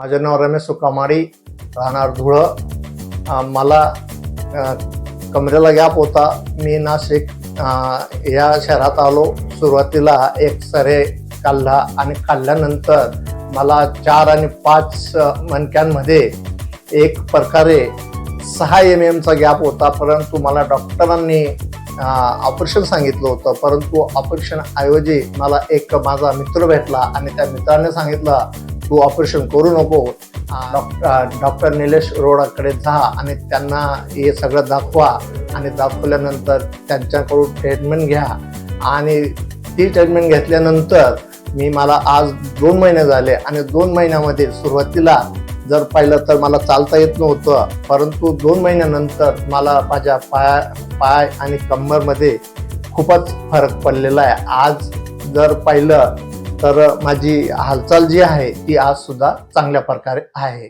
माझे नाव रमेश सुकामाडी राहणार धुळं. मला कमरेला गॅप होता. मी नाशिक या शहरात आलो. सुरुवातीला एक सरे काढला आणि काढल्यानंतर मला चार आणि पाच मणक्यांमध्ये एक प्रकारे सहा एम एमचा गॅप होता. परंतु मला डॉक्टरांनी ऑपरेशन सांगितलं होतं. परंतु ऑपरेशन ऐवजी मला एक माझा मित्र भेटला आणि त्या मित्राने सांगितलं तू ऑपरेशन करू नको. डॉक्टर डॉक्टर निलेश रोडाकडे जा आणि त्यांना हे सगळं दाखवा आणि दाखवल्यानंतर त्यांच्याकडून ट्रीटमेंट घ्या. आणि ती ट्रीटमेंट घेतल्यानंतर मी मला आज दोन महिने झाले आणि दोन महिन्यामध्ये सुरुवातीला जर पाहिलं तर मला चालता येत नव्हतं. परंतु दोन महिन्यानंतर मला माझ्या पाया पाय आणि कंबरमध्ये खूपच फरक पडलेला आहे. आज जर पाहिलं तर माझी हालचाल जी आहे ती आज सुद्धा चांगल्या प्रकारे आहे.